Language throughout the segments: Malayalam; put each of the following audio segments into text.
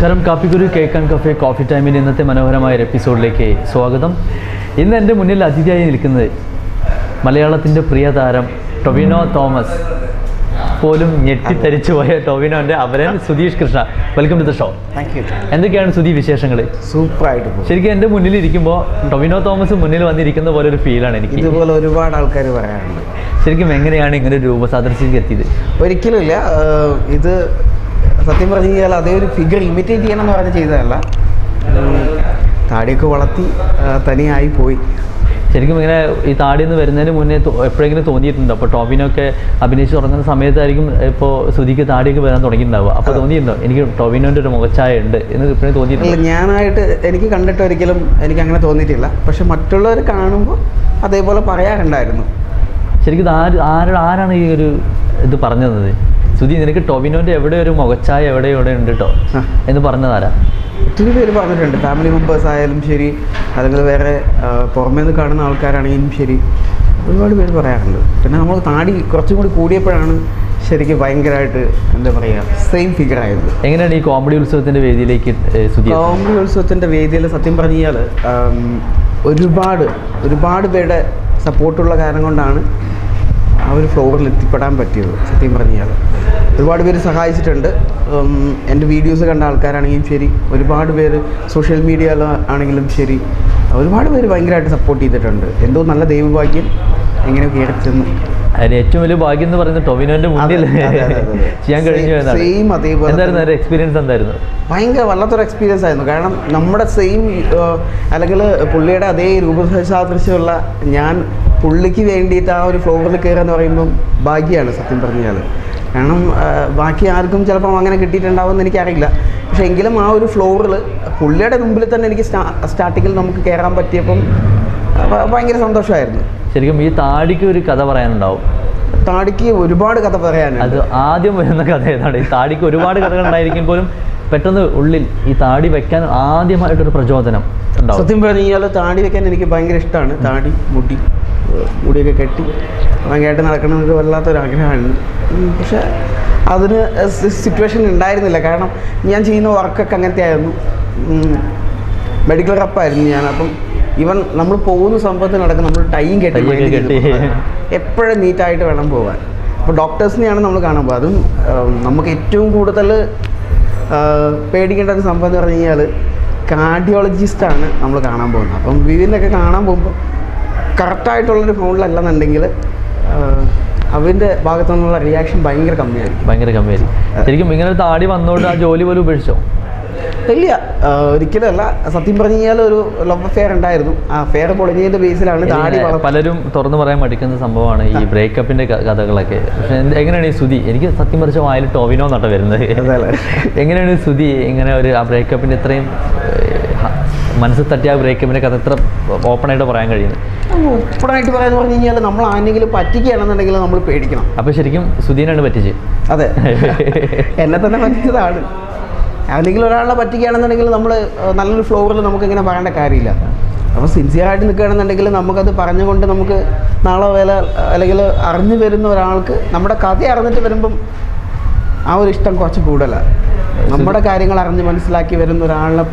നമസ്കാരം. Kappikkuru cake and cafe coffee ടൈമിന്റെ ഇന്നത്തെ മനോഹരമായ ഒരു എപ്പിസോഡിലേക്ക് സ്വാഗതം. ഇന്ന് എന്റെ മുന്നിൽ അതിഥിയായി നിൽക്കുന്നത് മലയാളത്തിന്റെ പ്രിയ താരം ടൊവിനോ തോമസ്. പോലും ഞെട്ടിത്തരിച്ചു പോയ ടൊവിനോന്റെ അവരൻ Sudheesh Krishna. Welcome to the show thank you എന്തൊക്കെയാണ് സുധി വിശേഷങ്ങൾ സൂപ്പറായിട്ട് ശരിക്കും എന്റെ മുന്നിൽ ഇരിക്കുമ്പോൾ ടൊവിനോ തോമസ് മുന്നിൽ വന്നിരിക്കുന്ന പോലെ ഒരു ഫീലാണ് എനിക്ക്. ഇതുപോലെ ഒരുപാട് ആൾക്കാർ പറയാറുണ്ട്. ശരിക്കും എങ്ങനെയാണ് ഇങ്ങനെ ഒരു രൂപസാദൃശ്യത്തിലേക്ക് എത്തിയത്? ഒരിക്കലുമില്ല. ഇല്ല ഇത് സത്യം പറഞ്ഞു കഴിഞ്ഞാൽ അതേ ഒരു ഫിഗർ ഇമിറ്റേറ്റ് ചെയ്യണം എന്ന് പറഞ്ഞ് ചെയ്തതല്ല. താടിയൊക്കെ വളർത്തി തനിയായി പോയി. ശരിക്കും ഇങ്ങനെ ഈ താടി നിന്ന് വരുന്നതിന് മുന്നേ എപ്പോഴെങ്കിലും തോന്നിയിട്ടുണ്ടോ? അപ്പോൾ ടോവിനൊക്കെ അഭിനയിച്ച് തുടങ്ങുന്ന സമയത്തായിരിക്കും ഇപ്പോൾ സുധിക്ക് താടിയൊക്കെ വരാൻ തുടങ്ങിയിട്ടുണ്ടാവുക. അപ്പോൾ തോന്നിയിട്ടുണ്ടോ? എനിക്ക് ടോവിനോന്റെ ഒരു മുഖച്ചായ ഉണ്ട് എന്ന് ഇപ്പോഴും അല്ല തോന്നിയിട്ടുണ്ട് ഞാനായിട്ട് എനിക്ക് കണ്ടിട്ട് ഒരിക്കലും എനിക്ക് അങ്ങനെ തോന്നിയിട്ടില്ല. പക്ഷെ മറ്റുള്ളവർ കാണുമ്പോൾ അതേപോലെ പറയാറുണ്ടായിരുന്നു. ശരിക്കും ആര് ആരാണ് ഈ ഒരു ഇത് പറഞ്ഞു തന്നത് സുധി നിനക്ക് ടൊവിനോന്റെ എവിടെ ഒരു മുഖച്ചായ എവിടെ എവിടെ ഉണ്ട് കേട്ടോ എന്ന് പറഞ്ഞതാരാ? ഒത്തിരി പേര് പറഞ്ഞിട്ടുണ്ട്. ഫാമിലി മെമ്പേഴ്സ് ആയാലും ശരി അല്ലെങ്കിൽ വേറെ പുറമേ നിന്ന് കാണുന്ന ആൾക്കാരാണെങ്കിലും ശരി ഒരുപാട് പേര് പറയാറുണ്ട്. പിന്നെ നമ്മൾ താടി കുറച്ചും കൂടി കൂടിയപ്പോഴാണ് ശരിക്കും ഭയങ്കരമായിട്ട് എന്താ പറയുക സെയിം ഫിഗർ ആയത്. എങ്ങനെയാണ് ഈ കോമഡി ഉത്സവത്തിന്റെ വേദിയിലേക്ക് കോമഡി ഉത്സവത്തിന്റെ വേദിയിൽ സത്യം പറഞ്ഞാൽ ഒരുപാട് ഒരുപാട് പേരുടെ സപ്പോർട്ടുള്ള കാരണം കൊണ്ടാണ് ആ ഒരു ഫ്ലോറിൽ എത്തിപ്പെടാൻ പറ്റിയത് സത്യം പറഞ്ഞു കഴിഞ്ഞാൽ ഒരുപാട് പേര് സഹായിച്ചിട്ടുണ്ട്. എന്റെ വീഡിയോസ് കണ്ട ആൾക്കാരാണെങ്കിലും ശരി ഒരുപാട് പേര് സോഷ്യൽ മീഡിയയിലാണെങ്കിലും ശരി ഒരുപാട് പേര് ഭയങ്കരമായിട്ട് സപ്പോർട്ട് ചെയ്തിട്ടുണ്ട്. എന്തോ നല്ല ദൈവഭാഗ്യം എങ്ങനെയൊക്കെ കയറി ചെന്നു അതിന് ഏറ്റവും വലിയ ഭാഗ്യം എന്ന് പറയുന്നത് ടൊവിനോന്റെ മുന്നിൽ. ചെയ്യാൻ കഴിഞ്ഞു സെയിം അതേപോലെ എന്തായിരുന്നു. ഒരു എക്സ്പീരിയൻസ് എന്തായിരുന്നു? ഭയങ്കര വല്ലാത്തൊരു എക്സ്പീരിയൻസ് ആയിരുന്നു. കാരണം നമ്മുടെ സെയിം അല്ലെങ്കിൽ പുള്ളിയുടെ അതേ രൂപസാദൃശ്യമുള്ള ഞാൻ പുള്ളിക്ക് വേണ്ടിയിട്ട് ആ ഒരു ഫ്ലോറിൽ കയറുക എന്ന് പറയുമ്പം ഭാഗ്യമാണ് സത്യം പറഞ്ഞാൽ കാരണം ബാക്കി ആർക്കും ചിലപ്പം അങ്ങനെ കിട്ടിയിട്ടുണ്ടാവുമെന്ന് എനിക്കറിയില്ല. പക്ഷെ എങ്കിലും ആ ഒരു ഫ്ലോറിൽ പുള്ളിയുടെ മുമ്പിൽ തന്നെ എനിക്ക് സ്റ്റാ സ്റ്റാർട്ടിങ്ങിൽ നമുക്ക് കയറാൻ പറ്റിയപ്പം ഭയങ്കര സന്തോഷമായിരുന്നു. ശരിക്കും ഈ താടിക്ക് ഒരു കഥ പറയാനുണ്ടാവും. താടിക്ക് ഒരുപാട് കഥ പറയാനുണ്ട്. അത് ആദ്യം വരുന്ന കഥ ഏതാണ്? ഈ താടിക്ക് ഒരുപാട് കഥകൾ ഉണ്ടായിരിക്കും പോലും പെട്ടെന്ന് ഉള്ളിൽ ഈ താടി വെക്കാൻ ആദ്യമായിട്ടൊരു പ്രചോദനം സത്യം പറഞ്ഞു കഴിഞ്ഞാൽ താടി വെക്കാൻ എനിക്ക് ഭയങ്കര ഇഷ്ടമാണ് താടി മുടി. മുടിയൊക്കെ കെട്ടി ഭംഗിയായിട്ട് നടക്കണമെന്നൊരു വല്ലാത്തൊരാഗ്രഹമാണ്. പക്ഷേ അതിന് സിറ്റുവേഷൻ ഉണ്ടായിരുന്നില്ല. കാരണം ഞാൻ ചെയ്യുന്ന വർക്കൊക്കെ അങ്ങനത്തെ ആയിരുന്നു മെഡിക്കൽ റപ്പായിരുന്നു ഞാൻ. അപ്പം ഇവൻ നമ്മൾ പോകുന്ന സംഭവത്തിൽ നടക്കും നമ്മൾ ടൈം കെട്ടി എപ്പോഴും നീറ്റായിട്ട് വേണം പോകാൻ അപ്പോൾ ഡോക്ടേഴ്സിനെയാണ് നമ്മൾ കാണാൻ പോകുക അതും നമുക്ക് ഏറ്റവും കൂടുതൽ പേടിക്കേണ്ട ഒരു സംഭവം എന്ന് പറഞ്ഞു കഴിഞ്ഞാൽ കാർഡിയോളജിസ്റ്റാണ് നമ്മൾ കാണാൻ പോകുന്നത്. അപ്പം വിവിനൊക്കെ കാണാൻ പോകുമ്പോൾ കറക്റ്റായിട്ടുള്ളൊരു ഫോണിലല്ലെന്നുണ്ടെങ്കിൽ അവന്റെ ഭാഗത്തു നിന്നുള്ള റിയാക്ഷൻ ഭയങ്കര കമ്മിയായിരിക്കും. ഭയങ്കര കമ്മിയായിരിക്കും. ശരിക്കും ഇങ്ങനെ താടി വന്നോണ്ട് ആ ജോലി പോലും ഉപേക്ഷിച്ചോ? ഇല്ല. ഒരിക്കലല്ല സത്യം പറഞ്ഞു കഴിഞ്ഞാൽ ഒരു ലവ് അഫെയർ ഉണ്ടായിരുന്നു. ആ അഫെയർ പൊളിഞ്ഞതിന്റെ ബേസിലാണ് താടി പലരും തുറന്നു പറയാൻ മടിക്കുന്ന സംഭവമാണ് ഈ ബ്രേക്കപ്പിന്റെ കഥകളൊക്കെ. പക്ഷെ എങ്ങനെയാണ് ഈ സുതി എനിക്ക് സത്യം പറിച്ച വായിൽ ടോവിനോ നട്ട വരുന്നത്. എങ്ങനെയാണ് ഈ സുധി ഇങ്ങനെ ഒരു ആ ബ്രേക്കപ്പിന്റെ ഇത്രയും മനസ്സിൽ തട്ടിയ ബ്രേക്കപ്പിനെ കഥ എത്ര ഓപ്പൺ ആയിട്ട് പറയാൻ കഴിയുന്നത് ഓപ്പണായിട്ട് പറയാന്ന് പറഞ്ഞു കഴിഞ്ഞാൽ നമ്മൾ ആരെങ്കിലും പറ്റിക്കുകയാണെന്നുണ്ടെങ്കിൽ നമ്മൾ പേടിക്കണം. അപ്പൊ ശരിക്കും സുധീനാണ് പറ്റിച്ച് അതെ. എന്നെ തന്നെ പറ്റിച്ചതാണ്. അല്ലെങ്കിൽ ഒരാളെ പറ്റിക്കുകയാണെന്നുണ്ടെങ്കിൽ നമ്മൾ നല്ലൊരു ഫ്ലോറിൽ നമുക്ക് ഇങ്ങനെ പറയേണ്ട കാര്യമില്ല. അപ്പോൾ സിൻസിയറായിട്ട് നിൽക്കുകയാണെന്നുണ്ടെങ്കിൽ നമുക്കത് പറഞ്ഞുകൊണ്ട് നമുക്ക് നാളെ വേല അല്ലെങ്കിൽ അറിഞ്ഞു വരുന്ന ഒരാൾക്ക് നമ്മുടെ കഥ അറിഞ്ഞിട്ട് വരുമ്പം ആ ഒരു ഇഷ്ടം കുറച്ച് കൂടുതലാണ് നമ്മുടെ കാര്യങ്ങൾ അറിഞ്ഞ് മനസ്സിലാക്കി വരുന്ന ഒരാളെ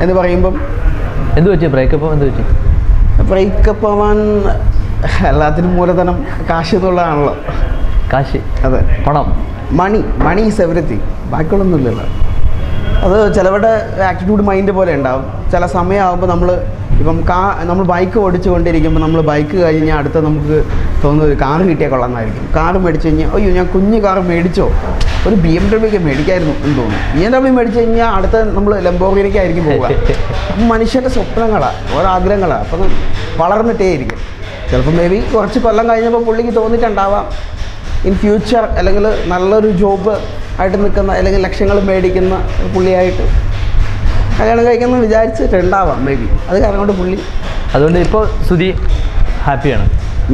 എന്ന് പറയുമ്പം? എന്ത് പറ്റി? ബ്രേക്കപ്പ് എന്ത് പറ്റി? ബ്രേക്കപ്പ് ആവാൻ എല്ലാത്തിനും മൂലധനം കാശ് എന്നുള്ളതാണല്ലോ. കാശ് അതെ. പണം. മണി മണി ഈസ് എവറിത്തിങ് ബാക്കിയുള്ളൊന്നുമില്ലല്ലോ അത് ചിലവരുടെ ആറ്റിറ്റ്യൂഡ് മൈൻഡ് പോലെ ഉണ്ടാവും. ചില സമയമാകുമ്പോൾ നമ്മൾ ഇപ്പം കാ നമ്മൾ ബൈക്ക് ഓടിച്ചുകൊണ്ടിരിക്കുമ്പോൾ നമ്മൾ ബൈക്ക് കഴിഞ്ഞാൽ അടുത്ത നമുക്ക് തോന്നുന്ന ഒരു കാറ് കിട്ടിയാൽ കൊള്ളാമെന്നായിരിക്കും കാറ് മേടിച്ച് കഴിഞ്ഞാൽ അയ്യോ ഞാൻ കുഞ്ഞു കാറ് മേടിച്ചോ? ഒരു ബി എം ഡബ്ല്യു ഒക്കെ മേടിക്കായിരുന്നു എന്ന് തോന്നുന്നു. ബി എം ഡബ്ല്യു മേടിച്ച് കഴിഞ്ഞാൽ അടുത്ത നമ്മൾ ലംബോഗിനിക്കായിരിക്കും പോവുക. അപ്പം മനുഷ്യന്റെ സ്വപ്നങ്ങളാണ് ഓരോ ആഗ്രഹങ്ങളാണ് അപ്പം വളർന്നിട്ടേ ഇരിക്കും. ചിലപ്പോൾ മേ ബി കുറച്ച് കൊല്ലം കഴിഞ്ഞപ്പോൾ പുള്ളിക്ക് തോന്നിയിട്ടുണ്ടാവാം. ഇൻ ഫ്യൂച്ചർ അല്ലെങ്കിൽ നല്ലൊരു ജോബ് ആയിട്ട് നിൽക്കുന്ന അല്ലെങ്കിൽ ലക്ഷ്യങ്ങൾ മേടിക്കുന്ന പുള്ളിയായിട്ട് കല്യാണം കഴിക്കുന്ന വിചാരിച്ചിട്ടുണ്ടാവാം മേ ബി അത് കാരണം കൊണ്ട് പുള്ളി അതുകൊണ്ട് ഇപ്പോൾ സുധി ഹാപ്പിയാണ്.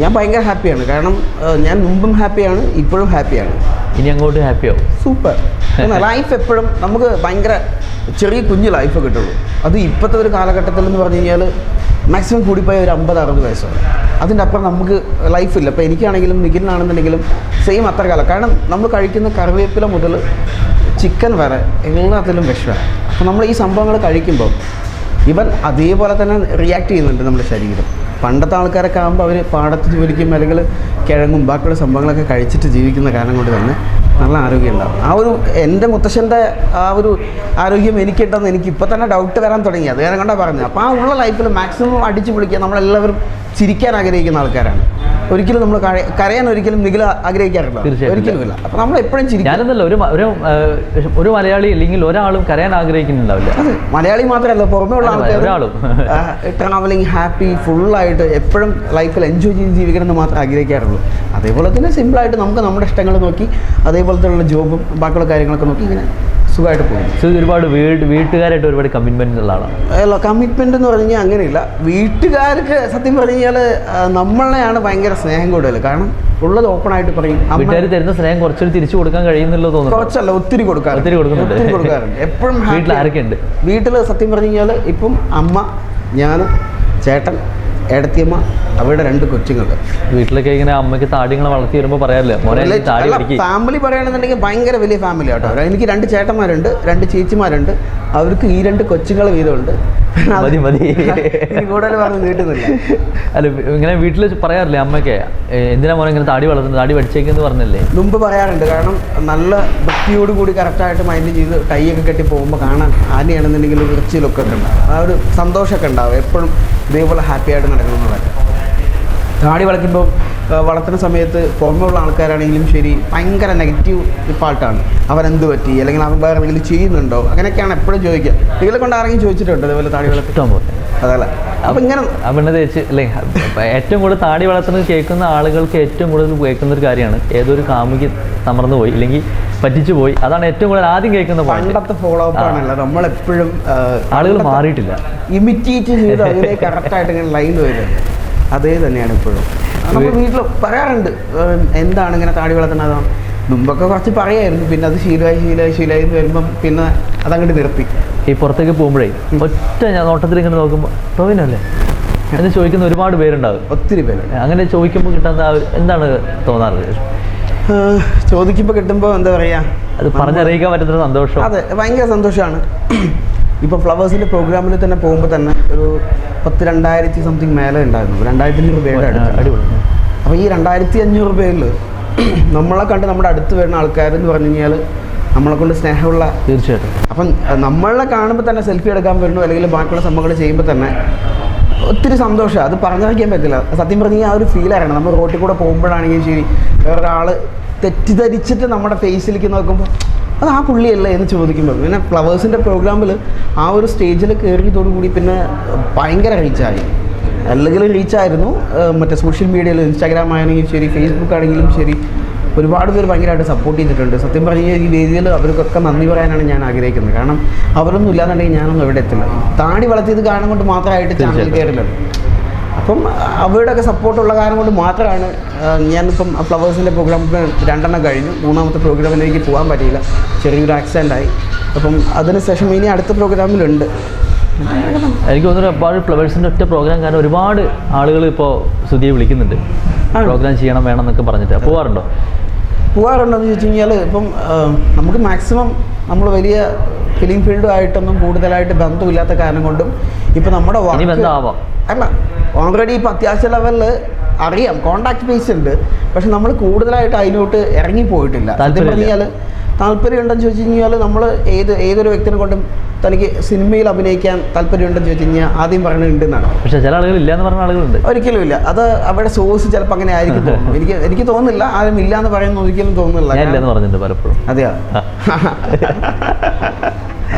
ഞാൻ ഭയങ്കര ഹാപ്പിയാണ്. കാരണം ഏഹ്, ഞാൻ മുമ്പും ഹാപ്പിയാണ് ഇപ്പോഴും ഹാപ്പിയാണ്. ഇനി അങ്ങോട്ട് ഹാപ്പിയാവും സൂപ്പർ. ലൈഫ് എപ്പോഴും നമുക്ക് ഭയങ്കര ചെറിയ കുഞ്ഞു ലൈഫ് കിട്ടുള്ളൂ. അത് ഇപ്പോഴത്തെ ഒരു കാലഘട്ടത്തിൽ എന്ന് പറഞ്ഞു കഴിഞ്ഞാൽ മാക്സിമം കൂടിപ്പോയ ഒരു അമ്പത് അറുപത് വയസ്സാണ്. അതിന്റെ അപ്പുറം നമുക്ക് ലൈഫില്ല അപ്പോൾ എനിക്കാണെങ്കിലും നിഖിലിനാണെന്നുണ്ടെങ്കിലും സെയിം അത്ര കാലം കാരണം നമ്മൾ കഴിക്കുന്ന കറിവേപ്പില മുതൽ ചിക്കൻ വേറെ എല്ലാത്തിലും വിഷമാണ് അപ്പോൾ നമ്മൾ ഈ സംഭവങ്ങൾ കഴിക്കുമ്പോൾ ഇവൻ അതേപോലെ തന്നെ റിയാക്ട് ചെയ്യുന്നുണ്ട് നമ്മുടെ ശരീരം. പണ്ടത്തെ ആൾക്കാരൊക്കെ ആകുമ്പോൾ അവർ പാടത്ത് ജോലിക്കും അല്ലെങ്കിൽ കിഴങ്ങും ബാക്കിയുള്ള സംഭവങ്ങളൊക്കെ കഴിച്ചിട്ട് ജീവിക്കുന്ന കാരണം കൊണ്ട് തന്നെ നല്ല ആരോഗ്യം ഉണ്ടാവും. ആ ഒരു എന്റെ മുത്തശ്ശന്റെ ആ ഒരു ആരോഗ്യം എനിക്കുണ്ടെന്ന് എനിക്ക് ഇപ്പോൾ തന്നെ ഡൗട്ട് വരാൻ തുടങ്ങി. അത് കാരണം കൊണ്ടാണ് പറഞ്ഞത്. അപ്പോൾ ആ ഉള്ള ലൈഫിൽ മാക്സിമം അടിച്ചു പൊളിക്കുക നമ്മളെല്ലാവരും ചിരിക്കാൻ ആഗ്രഹിക്കുന്ന ആൾക്കാരാണ്. ഒരിക്കലും നമ്മൾ കരയാൻ ഒരിക്കലും നിഖിൽ ആഗ്രഹിക്കാറില്ല. ഒരിക്കലും ഇല്ല. അപ്പോൾ നമ്മൾ എപ്പോഴും ചിരിക്കും. ഞാനെന്നല്ല ഒരു ഒരു മലയാളി അല്ലെങ്കിൽ ഒരാളും കരയാൻ ആഗ്രഹിക്കുന്നുണ്ടാവില്ല. അതെ മലയാളി മാത്രമല്ല പുറമെയുള്ള ഒരാളും. ട്രാവലിംഗ് ഹാപ്പി ഫുള്ളായിട്ട് എപ്പോഴും ലൈഫിൽ എൻജോയ് ചെയ്ത് ജീവിക്കണം എന്ന് മാത്രമേ ആഗ്രഹിക്കാറുള്ളൂ. അതേപോലെ തന്നെ സിമ്പിളായിട്ട് നമുക്ക് നമ്മുടെ ഇഷ്ടങ്ങൾ നോക്കി അതേപോലത്തെ ഉള്ള ജോബും ബാക്കിയുള്ള കാര്യങ്ങളൊക്കെ നോക്കി ഇങ്ങനെ സുഖമായിട്ട് പോകും. സോ ഒരുപാട് വീട് വീട്ടുകാരായിട്ട് ഒരുപാട് കമ്മിറ്റ്മെന്റ് ഉള്ളതാണ് ആളാണ് അല്ല കമ്മിറ്റ്മെന്റ് എന്ന് പറഞ്ഞു കഴിഞ്ഞാൽ അങ്ങനെയില്ല. വീട്ടുകാർക്ക് സത്യം പറഞ്ഞു കഴിഞ്ഞാൽ നമ്മളെയാണ് ഭയങ്കര സ്നേഹം കൂടുതൽ കാരണം ഉള്ളത് ഓപ്പൺ ആയിട്ട് പറയും. വീട്ടുകാർ തരുന്ന സ്നേഹം കുറച്ചൊരു തിരിച്ചു കൊടുക്കാൻ കഴിയുന്നില്ല തോന്നുന്നു. കുറച്ചല്ല ഒത്തിരി കൊടുക്കാറുണ്ട്. ഒത്തിരി കൊടുക്കുന്നുണ്ട്. ഒത്തിരി കൊടുക്കാറുണ്ട്. എപ്പോഴും വീട്ടിൽ ആരൊക്കെയുണ്ട്? വീട്ടിൽ സത്യം പറഞ്ഞു കഴിഞ്ഞാൽ ഇപ്പം അമ്മ ഞാൻ ചേട്ടൻ ഏടത്തിയമ്മ അവരുടെ രണ്ട് കൊച്ചുങ്ങൾ. വീട്ടിലൊക്കെ ഇങ്ങനെ അമ്മയ്ക്ക് താടികളെ വളർത്തി വരുമ്പോൾ പറയാറില്ലേ ഫാമിലി പറയുകയാണെന്നുണ്ടെങ്കിൽ ഭയങ്കര വലിയ ഫാമിലി കേട്ടോ എനിക്ക് രണ്ട് ചേട്ടന്മാരുണ്ട് രണ്ട് ചേച്ചിമാരുണ്ട്. അവർക്ക് ഈ രണ്ട് കൊച്ചുങ്ങൾ വീതമുണ്ട്. മതി, മതി. കൂടുതൽ പറഞ്ഞു നീട്ടുന്നില്ല. അല്ല ഇങ്ങനെ വീട്ടിൽ പറയാറില്ലേ അമ്മയ്ക്ക്? "ഏ, എന്തിനാ മോനെ ഇങ്ങനെ താടി വളർത്തുന്നത്? താടി പഠിച്ചേക്കെന്ന് പറഞ്ഞല്ലേ? മുമ്പ് പറയാറുണ്ട്. കാരണം നല്ല വൃത്തിയോട് കൂടി കറക്റ്റായിട്ട് മൈൻഡ് ചെയ്ത് ടൈയൊക്കെ കെട്ടി പോകുമ്പോൾ കാണാൻ ആനയാണെന്നുണ്ടെങ്കിൽ ഒരു വൃത്തി ലുക്കൊക്കെ ഉണ്ടാവും. ആ ഒരു സന്തോഷമൊക്കെ ഉണ്ടാവും. എപ്പോഴും ഇതേപോലെ ഹാപ്പി ആയിട്ട് നടക്കണം എന്നുള്ളത് താടി വളയ്ക്കുമ്പോൾ വളർത്തുന്ന സമയത്ത് പുറമെയുള്ള ആൾക്കാരാണെങ്കിലും ശരി ഭയങ്കര നെഗറ്റീവ് പാട്ടാണ് അവരെന്ത് പറ്റി? അല്ലെങ്കിൽ അവൻ വേറെ എന്തെങ്കിലും ചെയ്യുന്നുണ്ടോ? അങ്ങനെയൊക്കെയാണ് എപ്പോഴും ചോദിക്കുക. നിങ്ങളെ കൊണ്ട് ആരെങ്കിലും ചോദിച്ചിട്ടുണ്ട് അതേപോലെ താടി വളർത്തിട്ടാൻ പോകും അതല്ല. അപ്പം ഇങ്ങനെ അവനെ തേച്ച് അല്ലേ? ഏറ്റവും കൂടുതൽ താടി വളർത്തുന്നത് കേൾക്കുന്ന ആളുകൾക്ക് ഏറ്റവും കൂടുതൽ കേൾക്കുന്ന ഒരു കാര്യമാണ്. ഏതൊരു കാമുകി തമർന്നു പോയി ഇല്ലെങ്കിൽ പറ്റിച്ചു പോയി. അതാണ് ഏറ്റവും കൂടുതൽ ആദ്യം കേൾക്കുന്ന പണ്ടത്തെ ഫോളോ അപ്പ് ആണല്ലോ. നമ്മളെപ്പോഴും ആളുകൾ മാറിയിട്ടില്ല. ഇമിറ്റേറ്റ് ചെയ്ത് അതിനെ കറക്റ്റായിട്ട് ഇങ്ങനെ ലൈൻ വരും. അതേ തന്നെയാണ് ഇപ്പോഴും. നമ്മൾ വീട്ടിൽ പറയാറുണ്ട് എന്താണ് ഇങ്ങനെ താടി വളർത്തുന്നത് മുമ്പൊക്കെ കുറച്ച് പറയായിരുന്നു പിന്നെ അത് ശീലമായി ശീലമായി ശീലമായി വരുമ്പം പിന്നെ അതങ്ങോട്ട് നിർത്തി. ഈ പുറത്തേക്ക് പോകുമ്പോഴേ ഒറ്റ ഞാൻ നോട്ടത്തിൽ ഇങ്ങനെ നോക്കുമ്പോൾ ടോവിനല്ലേ എന്ന് ചോദിക്കുന്ന ഒരുപാട് പേരുണ്ടാവും ഒത്തിരി പേര് അങ്ങനെ ചോദിക്കുമ്പോൾ കിട്ടുന്ന എന്താണ് തോന്നാറ്? ചോദിക്കുമ്പോൾ കിട്ടുമ്പോൾ എന്താ പറയുക അത് പറഞ്ഞറിയിക്കാൻ പറ്റുന്ന സന്തോഷം. അതെ ഭയങ്കര സന്തോഷമാണ് ഇപ്പോൾ ഫ്ലവേഴ്സിന്റെ പ്രോഗ്രാമിൽ തന്നെ പോകുമ്പോൾ തന്നെ ഒരു പത്ത് രണ്ടായിരത്തി സംതിങ് മേലെ ഉണ്ടായിരുന്നു. രണ്ടായിരത്തി അഞ്ഞൂറ് പേരുടെ അടുത്ത്. അടിപൊളി. അപ്പോൾ ഈ രണ്ടായിരത്തി അഞ്ഞൂറ് പേരിൽ നമ്മളെ കണ്ട് നമ്മുടെ അടുത്ത് വരുന്ന ആൾക്കാരെന്ന് പറഞ്ഞു കഴിഞ്ഞാൽ നമ്മളെ കൊണ്ട് സ്നേഹമുള്ള തീർച്ചയായിട്ടും. അപ്പം നമ്മളെ കാണുമ്പോൾ തന്നെ സെൽഫി എടുക്കാൻ വരുന്നു അല്ലെങ്കിൽ ബാക്കിയുള്ള സംഭവങ്ങൾ ചെയ്യുമ്പോൾ തന്നെ ഒത്തിരി സന്തോഷം. അത് പറഞ്ഞറിയിക്കാൻ പറ്റില്ല. സത്യം പറഞ്ഞാൽ ആ ഒരു ഫീൽ അറിയണം നമ്മൾ റോട്ടിൽ കൂടെ പോകുമ്പോഴാണെങ്കിലും ശരി വേറൊരാൾ തെറ്റിദ്ധരിച്ചിട്ട് നമ്മുടെ ഫേസിലേക്ക് നോക്കുമ്പോൾ അത് ആ പുള്ളിയല്ലേ എന്ന് ചോദിക്കുമ്പോൾ. പിന്നെ ഫ്ലവേഴ്സിന്റെ പ്രോഗ്രാമിൽ ആ ഒരു സ്റ്റേജിൽ കയറിയതോടുകൂടി പിന്നെ ഭയങ്കര റീച്ചായി അല്ലെങ്കിൽ റീച്ചായിരുന്നു. മറ്റേ സോഷ്യൽ മീഡിയയിൽ ഇൻസ്റ്റാഗ്രാം ആണെങ്കിലും ശരി ഫേസ്ബുക്ക് ആണെങ്കിലും ശരി ഒരുപാട് പേര് ഭയങ്കരമായിട്ട് സപ്പോർട്ട് ചെയ്തിട്ടുണ്ട്. സത്യം പറഞ്ഞു ഈ വേദിയിൽ അവർക്കൊക്കെ നന്ദി പറയാനാണ് ഞാൻ ആഗ്രഹിക്കുന്നത്. കാരണം അവരൊന്നും ഇല്ലാന്നുണ്ടെങ്കിൽ ഞാനൊന്നും ഇവിടെ എത്തില്ല. താടി വളർത്തിയത് കാരണം കൊണ്ട് മാത്രമായിട്ട് ചാനൽ കയറില്ല അപ്പം അവരുടെയൊക്കെ സപ്പോർട്ടുള്ള കാരണം കൊണ്ട് മാത്രമാണ് ഞാനിപ്പം ഫ്ലവേഴ്സിന്റെ പ്രോഗ്രാം രണ്ടെണ്ണം കഴിഞ്ഞു. മൂന്നാമത്തെ പ്രോഗ്രാമിലേക്ക് പോകാൻ പറ്റിയില്ല. ചെറിയൊരു ആക്സിഡന്റ് ആയി. അപ്പം അതിനുശേഷം ഇനി അടുത്ത പ്രോഗ്രാമിലുണ്ട് എനിക്ക് തോന്നുന്നു ഒരുപാട് ഫ്ലവേഴ്സിന്റെ ഒറ്റ പ്രോഗ്രാം കാരണം ഒരുപാട് ആളുകൾ ഇപ്പോൾ സുധിയെ വിളിക്കുന്നുണ്ട്. പ്രോഗ്രാം ചെയ്യണം വേണം എന്നൊക്കെ പറഞ്ഞിട്ട്. പോവാറുണ്ടോ? പോകാറുണ്ടെന്ന് ചോദിച്ചു കഴിഞ്ഞാൽ ഇപ്പം നമുക്ക് മാക്സിമം നമ്മൾ വലിയ ഫിലിം ഫീൽഡുമായിട്ടൊന്നും കൂടുതലായിട്ട് ബന്ധമില്ലാത്ത കാരണം കൊണ്ടും ഇപ്പം നമ്മുടെ അല്ല ഓൾറെഡി ഇപ്പം അത്യാവശ്യ ലെവലിൽ അറിയാം. കോണ്ടാക്ട് ബേസ് ഉണ്ട്. പക്ഷെ നമ്മൾ കൂടുതലായിട്ട് അതിലോട്ട് ഇറങ്ങിപ്പോയിട്ടില്ല. സത്യം. പറഞ്ഞാൽ താല്പര്യം ഉണ്ടെന്ന് ചോദിച്ചു കഴിഞ്ഞാൽ നമ്മൾ ഏത് ഏതൊരു വ്യക്തിനെ കൊണ്ടും തനിക്ക് സിനിമയിൽ അഭിനയിക്കാൻ താല്പര്യമുണ്ടെന്ന് ചോദിച്ചു കഴിഞ്ഞാൽ ആദ്യം പറയുന്നത് എന്നാണ് പക്ഷേ ചില ആളുകൾ ഇല്ല എന്ന് പറഞ്ഞ ആളുകളുണ്ട്. ഒരിക്കലും ഇല്ല. അത് അവരുടെ സോഴ്സ് ചിലപ്പോൾ അങ്ങനെ ആയിരിക്കും തോന്നുന്നു. എനിക്ക് എനിക്ക് തോന്നുന്നില്ല. ആരും ഇല്ല എന്ന് പറയുന്ന ഒരിക്കലും തോന്നുന്നില്ല. പറഞ്ഞിട്ടുണ്ട് പലപ്പോഴും. അതെയോ?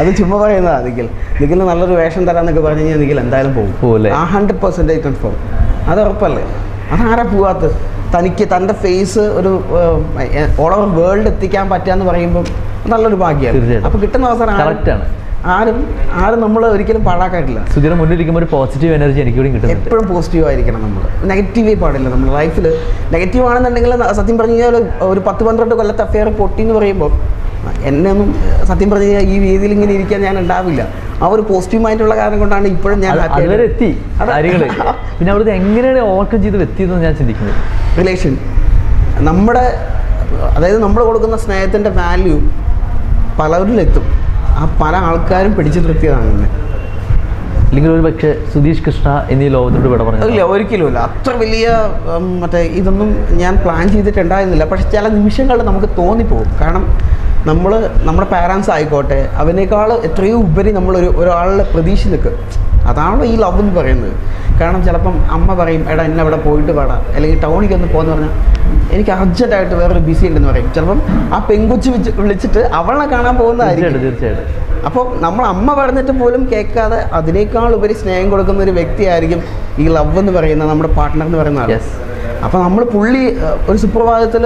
അത് ചുമ്മാ പറയുന്നതാ നിഖിൽ. നിഖിലിന് നല്ലൊരു വേഷം തരാന്നൊക്കെ പറഞ്ഞു കഴിഞ്ഞാൽ നിഖിൽ എന്തായാലും പോകും? ആ ഹൺഡ്രഡ് പെർസെന്റേജ് കൺഫേം അത് ഉറപ്പല്ലേ? അതാരാ പോവാത്തത് തനിക്ക് തന്റെ ഫേസ് ഒരു ഓൾ ഓവർ വേൾഡ് എത്തിക്കാൻ പറ്റുക എന്ന് പറയുമ്പോൾ നല്ലൊരു ഭാഗ്യമാണ് അപ്പം അപ്പോൾ കിട്ടുന്ന അവസരം കറക്റ്റാണ്. ആരും ആരും നമ്മൾ ഒരിക്കലും പാഴാക്കാറില്ല. മുന്നിൽ മുന്നിലിരിക്കുമ്പോൾ ഒരു പോസിറ്റീവ് എനർജി എനിക്ക് കൂടി കിട്ടും എപ്പോഴും പോസിറ്റീവ് ആയിരിക്കണം നമ്മൾ നെഗറ്റീവേ പാടില്ല നമ്മുടെ ലൈഫിൽ നെഗറ്റീവ് ആണെന്നുണ്ടെങ്കിൽ സത്യം പറഞ്ഞു കഴിഞ്ഞാൽ ഒരു പത്ത് പന്ത്രണ്ട് കൊല്ലത്തെ അഫെയർ പൊട്ടി എന്ന് പറയുമ്പോൾ എന്നെ ഒന്നും സത്യം പറഞ്ഞു കഴിഞ്ഞാൽ ഈ രീതിയിൽ ഇങ്ങനെ ഇരിക്കാൻ ഞാൻ ഉണ്ടാവില്ല. ആ ഒരു പോസിറ്റീവ് മൈൻഡുള്ള കാരണം കൊണ്ടാണ് ഇപ്പോഴും ഞാൻ അതുവരെ എത്തി കാര്യങ്ങൾ പിന്നെ അവിടുത്തെ എങ്ങനെയാണ് ഓവർകം ചെയ്ത് എത്തിയതെന്ന് ഞാൻ ചിന്തിക്കുന്നത്? റിലേഷൻ നമ്മുടെ അതായത് നമ്മൾ കൊടുക്കുന്ന സ്നേഹത്തിന്റെ വാല്യൂ പലരിലെത്തും. ആ പല ആൾക്കാരും പിടിച്ചു നിർത്തിയതാണ് എന്നെ അല്ലെങ്കിൽ ഒരു പക്ഷേ സുധീഷ് കൃഷ്ണ എന്നീ ലോകത്തോട് വിട പറഞ്ഞു ഇല്ല ഒരിക്കലുമില്ല അത്ര വലിയ മറ്റേ ഇതൊന്നും ഞാൻ പ്ലാൻ ചെയ്തിട്ടുണ്ടായിരുന്നില്ല. പക്ഷെ ചില നിമിഷങ്ങളിൽ നമുക്ക് തോന്നിപ്പോകും. കാരണം നമ്മൾ നമ്മുടെ പാരൻസ് ആയിക്കോട്ടെ അവനേക്കാൾ എത്രയോ ഉപരി നമ്മളൊരു ഒരാളുടെ പ്രതീക്ഷ നിൽക്കും. അതാണല്ലോ ഈ ലവ് എന്ന് പറയുന്നത്. കാരണം ചിലപ്പം അമ്മ പറയും എടാ എന്നെ അവിടെ പോയിട്ട് പാടാ അല്ലെങ്കിൽ ടൗണിലേക്ക് ഒന്ന് പോകുന്ന പറഞ്ഞാൽ എനിക്ക് അർജന്റായിട്ട് വേറൊരു ബിസി ഉണ്ടെന്ന് പറയും. ചിലപ്പം ആ പെങ്കൊച്ച് വെച്ച് വിളിച്ചിട്ട് അവളെ കാണാൻ പോകുന്നതായിരിക്കും. തീർച്ചയായിട്ടും അപ്പോൾ നമ്മൾ അമ്മ പറഞ്ഞിട്ട് പോലും കേൾക്കാതെ അതിനേക്കാൾ ഉപരി സ്നേഹം കൊടുക്കുന്ന ഒരു വ്യക്തിയായിരിക്കും ഈ ലവ് എന്ന് പറയുന്ന നമ്മുടെ പാർട്ട്ണർ എന്ന് പറയുന്ന ആൾ അപ്പോൾ നമ്മൾ പുള്ളി ഒരു സുപ്രഭാതത്തിൽ